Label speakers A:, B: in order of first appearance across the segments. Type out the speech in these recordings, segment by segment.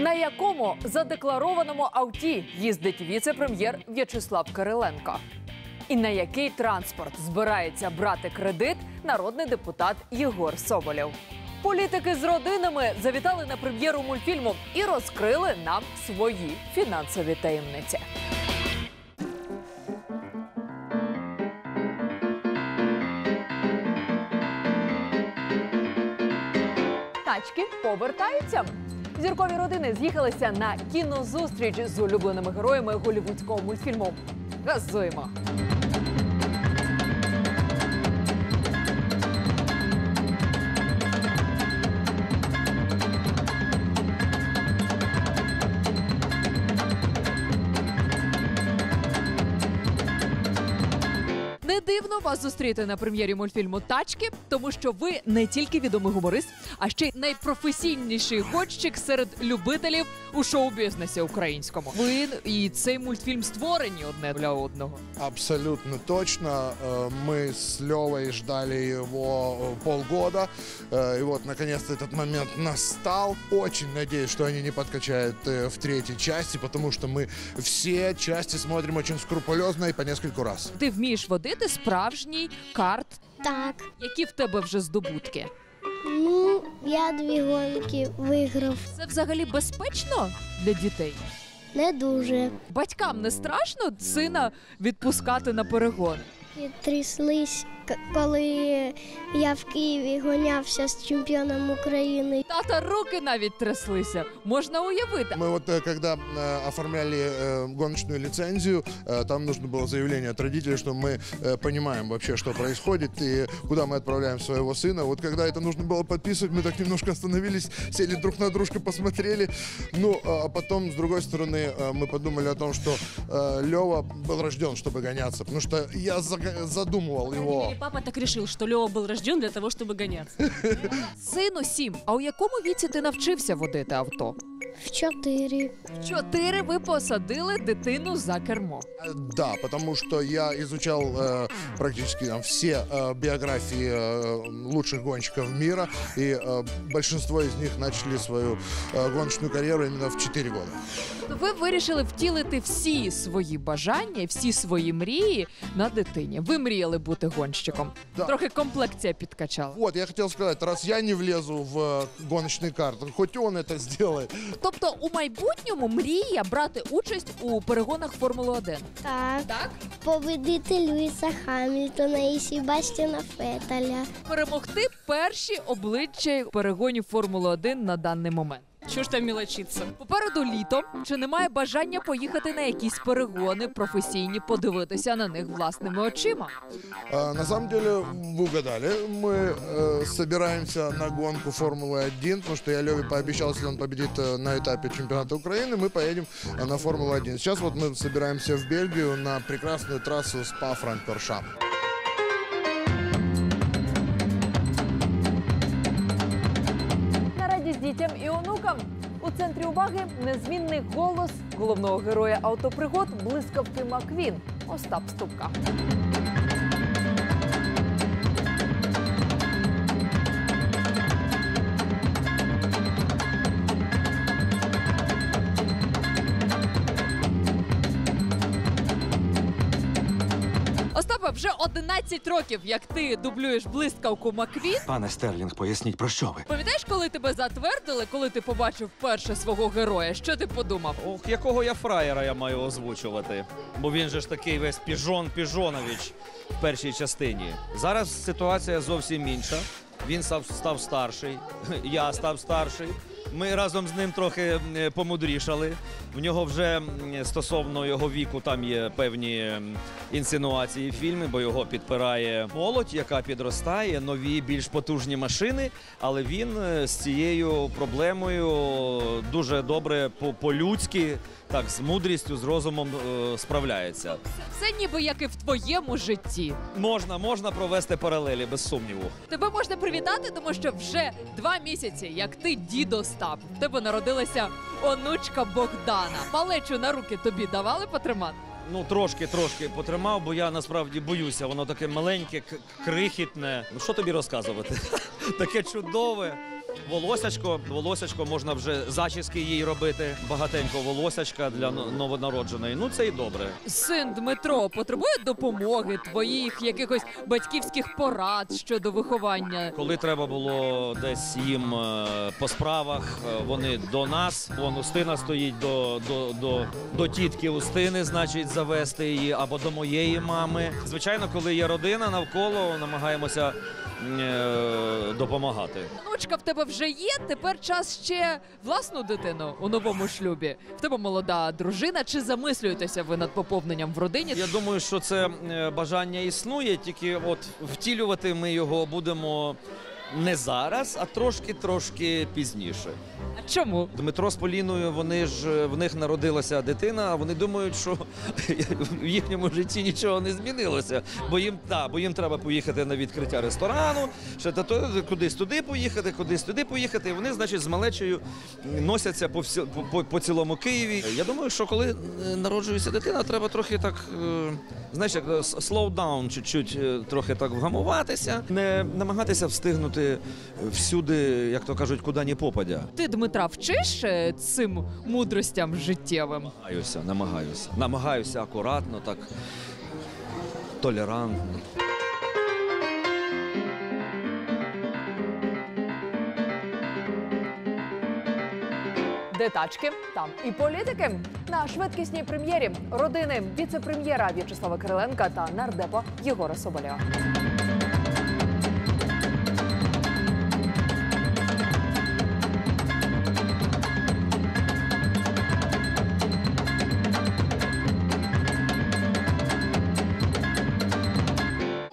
A: на якому задекларованому авті їздить віце-прем'єр В'ячеслав Кириленко. І на який транспорт збирається брати кредит народний депутат Єгор Соболєв. Політики з родинами завітали на прем'єру мультфільму і розкрили нам свої фінансові таємниці. Тачки повертаються. Зіркові родини з'їхалися на кінозустріч з улюбленими героями голівудського мультфільму. Газуємо. Не дивно вас зустріти на прем'єрі мультфільму Тачки, тому що ви не тільки відомий гуморист, а ще й найпрофесійніший гонщик серед любителів у шоу-бізнесі українському. Ви і цей мультфільм створені одне для одного.
B: Абсолютно точно. Э, Мы с Левой ждали его э, полгода. Э, И вот, наконец-то, этот момент настал. Очень надеюсь, что они не подкачают э, в третьей части, потому что мы все части смотрим очень скрупулезно и по нескольку раз.
A: Ти вмієш водити справжній карт.
C: Так.
A: Які в тебе вже здобутки?
C: Ну, я дві гонки виграв.
A: Це взагалі безпечно для дітей?
C: Не дуже.
A: Батькам не страшно сина відпускати на перегон.
C: К- коли я в Києві гонявся з чемпіоном України.
A: Тата руки навіть тряслися. Можна уявити.
B: Мы вот, э, когда э, оформляли э, гоночную лицензию, э, там нужно было заявление от родителей, что мы э, понимаем вообще, что происходит и куда мы отправляем своего сына. Вот когда это нужно было подписывать, мы так немножко остановились, сели друг на дружку, посмотрели. Ну, а потом, с другой стороны, э, мы подумали о том, что Лева был рожден, чтобы гоняться. Потому что я зага- задумывал его.
D: Папа так решил, что Льо был рожден для того, чтобы гоняться.
A: Сину сім. А у якому віці ти навчився водити авто?
C: В чотири.
A: В чотири ви посадили дитину за кермо.
B: Э, Да, потому что я изучал э, практически там, все э, биографии э, лучших гонщиков мира, и э, большинство из них начали свою э, гоночную карьеру именно в 4 года.
A: Ви вирішили втілити всі свої бажання, всі свої мрії на дитині. Ви мріяли бути гонщиком.
B: Да.
A: Трохи комплекція підкачала.
B: Вот, я хотел сказать, раз я не влезу в э, гоночный карт, хоть он это сделает.
A: Тобто у майбутньому мрія брати участь у перегонах Формули 1.
C: Так.
A: Так?
C: Победити Льюіса Хамільтона і Себастьяна Феталя.
A: Перемогти перші обличчя перегонів Формули 1 на даний момент.
D: Чего ж там мелочиться?
A: Попереду літо. Чи немає бажання поїхати на якісь перегони професійні, подивитися на них власними очима?
B: А, на самом деле, вы угадали, мы э, собираемся на гонку Формулы-1, потому что я Леве пообещал, если он победит э, на этапе чемпионата Украины, мы поедем э, на Формулу-1. Сейчас вот мы собираемся в Бельгию на прекрасную трассу Спа-Франкфуршам.
A: На дітям і онукам. У центрі уваги незмінний голос головного героя автопригод блискавки Маквін Остап Ступка. Остапа, вже 11 років, як ти дублюєш блискавку Маквін.
E: Пане Стерлінг, поясніть про що ви?
A: Пам'ятаєш, коли тебе затвердили, коли ти побачив вперше свого героя? Що ти подумав?
F: Ох, якого я фраєра я маю озвучувати. Бо він же ж такий весь піжон Піжонович в першій частині. Зараз ситуація зовсім інша. Він став, став старший, я став старший. Ми разом з ним трохи помудрішали. В нього вже стосовно його віку там є певні інсинуації в фільмі, бо його підпирає молодь, яка підростає, нові, більш потужні машини. Але він е, з цією проблемою дуже добре по- по-людськи, так, з мудрістю, з розумом е, справляється.
A: Це ніби як і в твоєму житті.
F: Можна, можна провести паралелі, без сумніву.
A: Тебе можна привітати, тому що вже два місяці, як ти дідо став. В тебе народилася онучка Богдана. Малечу на руки тобі давали потримати?
F: Ну, трошки, трошки потримав, бо я насправді боюся. Воно таке маленьке, крихітне. Ну що тобі розказувати? таке чудове. Волосячко, волосячко, можна вже зачіски їй робити. Багатенько волосячка для новонародженої. Ну це і добре.
A: Син Дмитро потребує допомоги твоїх якихось батьківських порад щодо виховання.
F: Коли треба було десь їм е, по справах, е, вони до нас. Вон Устина стоїть до, до, до, до тітки Устини, значить, завести її або до моєї мами. Звичайно, коли є родина навколо, намагаємося е, допомагати.
A: Внучка в тебе вже є. Тепер час ще власну дитину у новому шлюбі. В тебе молода дружина. Чи замислюєтеся ви над поповненням в родині?
F: Я думаю, що це е, бажання існує, тільки от втілювати ми його будемо не зараз, а трошки-трошки пізніше.
A: А чому?
F: Дмитро з Поліною, вони ж в них народилася дитина, а вони думають, що в їхньому житті нічого не змінилося. Бо їм та, бо їм треба поїхати на відкриття ресторану, ще та то кудись туди поїхати, кудись туди поїхати. І вони, значить, з малечею носяться по, всі, по, по, по цілому Києві. Я думаю, що коли е, народжується дитина, треба трохи так, е, знаєш, як е, slow down, чуть-чуть трохи так вгамуватися, не намагатися встигнути всюди, як то кажуть, куди ні попадя.
A: Ти Дмитра вчиш е, цим мудростям життєвим?
F: Намагаюся, намагаюся. Намагаюся акуратно, так толерантно.
A: Де тачки, там і політики на швидкісній прем'єрі родини віце-прем'єра В'ячеслава Кириленка та нардепа Єгора Соболя.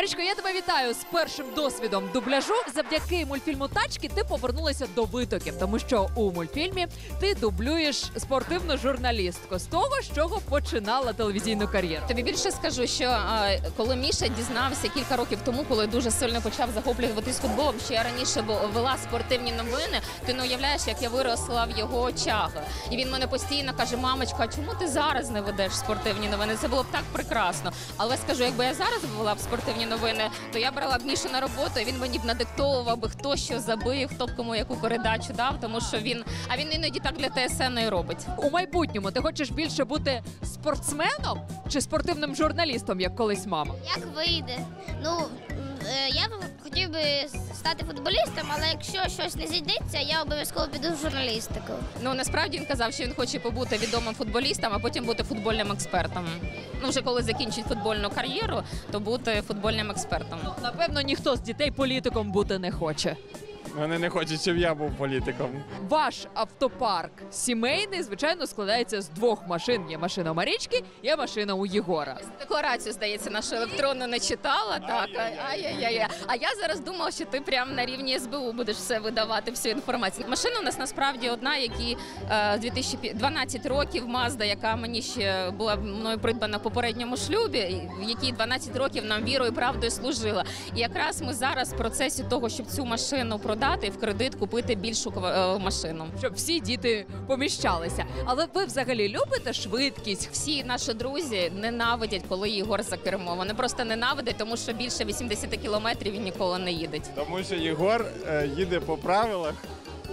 A: Марічко, я тебе вітаю з першим досвідом дубляжу. Завдяки мультфільму Тачки ти повернулася до витоків, тому що у мультфільмі ти дублюєш спортивну журналістку з того, з чого починала телевізійну кар'єру.
G: Тобі більше скажу, що е, коли Міша дізнався кілька років тому, коли дуже сильно почав захоплюватись футболом, що я раніше вела спортивні новини, ти не уявляєш, як я виросла в його очах. І він мене постійно каже: мамочка, а чому ти зараз не ведеш спортивні новини? Це було б так прекрасно. Але скажу, якби я зараз вела б спортивні новини, то я брала б Мішу на роботу, і він мені б надиктовував би хто що забив, хто б кому яку передачу дав, тому що він а він іноді так для ТСН і робить.
A: У майбутньому ти хочеш більше бути спортсменом чи спортивним журналістом, як колись мама?
H: Як вийде? Ну я б хотів би стати футболістом, але якщо щось не зійдеться, я обов'язково піду в журналістику.
G: Ну насправді він казав, що він хоче побути відомим футболістом, а потім бути футбольним експертом. Ну вже коли закінчить футбольну кар'єру, то бути футбольним експертом.
A: Напевно, ніхто з дітей політиком бути не хоче.
I: Вони не хочуть, щоб я був політиком.
A: Ваш автопарк сімейний, звичайно, складається з двох машин. Є машина Марічки, є машина у Єгора.
G: Декларацію, здається, нашу електронну не читала. Так, ай-яй-яй. А я зараз думала, що ти прямо на рівні СБУ будеш все видавати, всю інформацію. Машина у нас насправді одна, які е, 2012 років Мазда, яка мені ще була мною придбана в попередньому шлюбі, в якій 12 років нам вірою і правдою служила. І якраз ми зараз в процесі того, щоб цю машину продати і в кредит купити більшу е, машину.
A: Щоб всі діти поміщалися. Але ви взагалі любите швидкість?
G: Всі наші друзі ненавидять, коли Єгор за кермо. Вони просто ненавидять, тому що більше 80 кілометрів він ніколи не їде.
I: Тому що Єгор е, їде по правилах,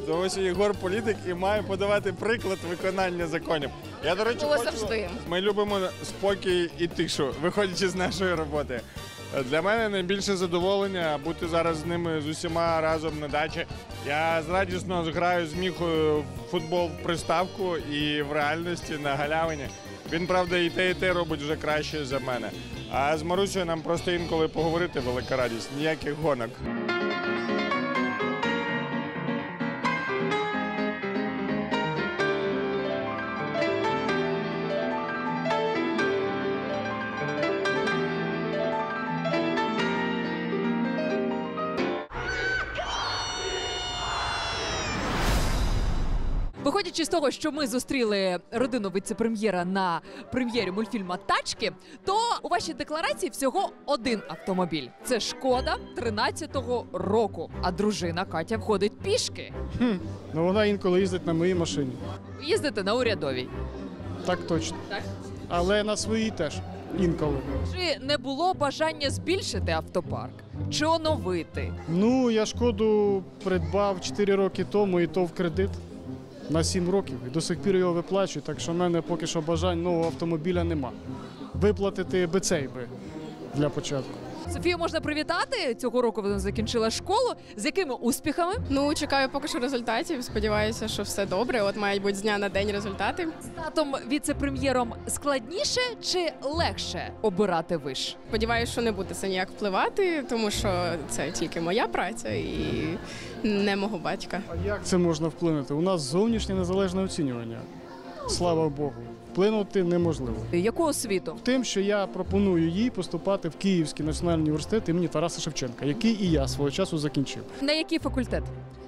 I: тому що Єгор політик і має подавати приклад виконання законів. Я, до речі, хочу...
G: завжди.
I: ми любимо спокій і тишу, виходячи з нашої роботи. Для мене найбільше задоволення бути зараз з ними з усіма разом на дачі. Я радісно граю з міхою в футбол в приставку і в реальності на галявині. Він, правда, і те, і те робить вже краще за мене. А з Марусею нам просто інколи поговорити велика радість, ніяких гонок.
A: Виходячи з того, що ми зустріли родину віце-прем'єра на прем'єрі мультфільма Тачки, то у вашій декларації всього один автомобіль. Це шкода 13-го року. А дружина Катя входить пішки.
J: Ну вона інколи їздить на моїй машині.
A: Їздите на урядовій.
J: Так точно.
A: Так.
J: Але на своїй теж. інколи.
A: Чи не було бажання збільшити автопарк? Чи оновити?
J: Ну, я шкоду придбав 4 роки тому і то в кредит на 7 років. І до сих пір його виплачують, так що в мене поки що бажань нового автомобіля нема. Виплатити би цей би для початку.
A: Софію можна привітати. Цього року вона закінчила школу. З якими успіхами?
K: Ну, чекаю поки що результатів. Сподіваюся, що все добре. От мають бути з дня на день результати.
A: З татом віце-прем'єром складніше чи легше обирати виш?
K: Сподіваюся, що не буде це ніяк впливати, тому що це тільки моя праця і не мого батька.
J: А як це можна вплинути? У нас зовнішнє незалежне оцінювання. Слава Богу. Вплинути неможливо.
A: Яку освіту?
J: Тим, що я пропоную їй поступати в Київський національний університет імені Тараса Шевченка, який і я свого часу закінчив.
A: На який факультет?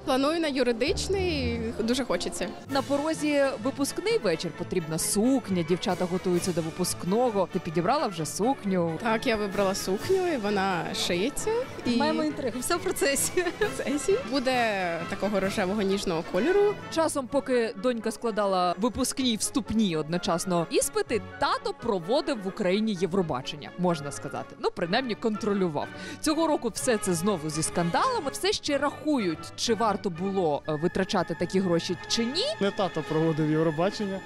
K: Планую на юридичний, дуже хочеться.
A: На порозі випускний вечір потрібна сукня. Дівчата готуються до випускного. Ти підібрала вже сукню.
K: Так, я вибрала сукню, і вона шиється. І
D: Маємо інтригу, все в процесі.
K: процесі буде такого рожевого ніжного кольору.
A: Часом, поки донька складала випускні й вступні одночасно іспити, тато проводив в Україні Євробачення, можна сказати. Ну, принаймні контролював. Цього року все це знову зі скандалами. Все ще рахують, чи варто було е, витрачати такі гроші чи ні.
J: Не тато проводив Євробачення,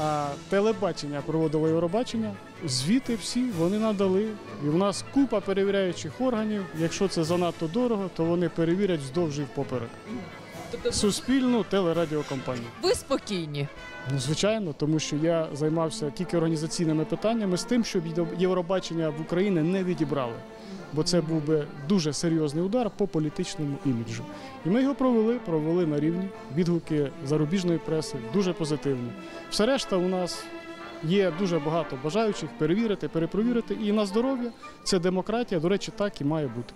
J: а телебачення проводило Євробачення. Звіти всі вони надали. І в нас купа перевіряючих органів. Якщо це занадто дорого, то вони перевірять вздовж і впоперек.
A: Тобто
J: Суспільну телерадіокомпанію.
A: ви спокійні.
J: Ну, звичайно, тому що я займався тільки організаційними питаннями з тим, щоб Євробачення в Україні не відібрали. Бо це був би дуже серйозний удар по політичному іміджу. І ми його провели, провели на рівні. Відгуки зарубіжної преси дуже позитивні. Все решта у нас є дуже багато бажаючих перевірити, перепровірити. І на здоров'я це демократія. До речі, так і має бути.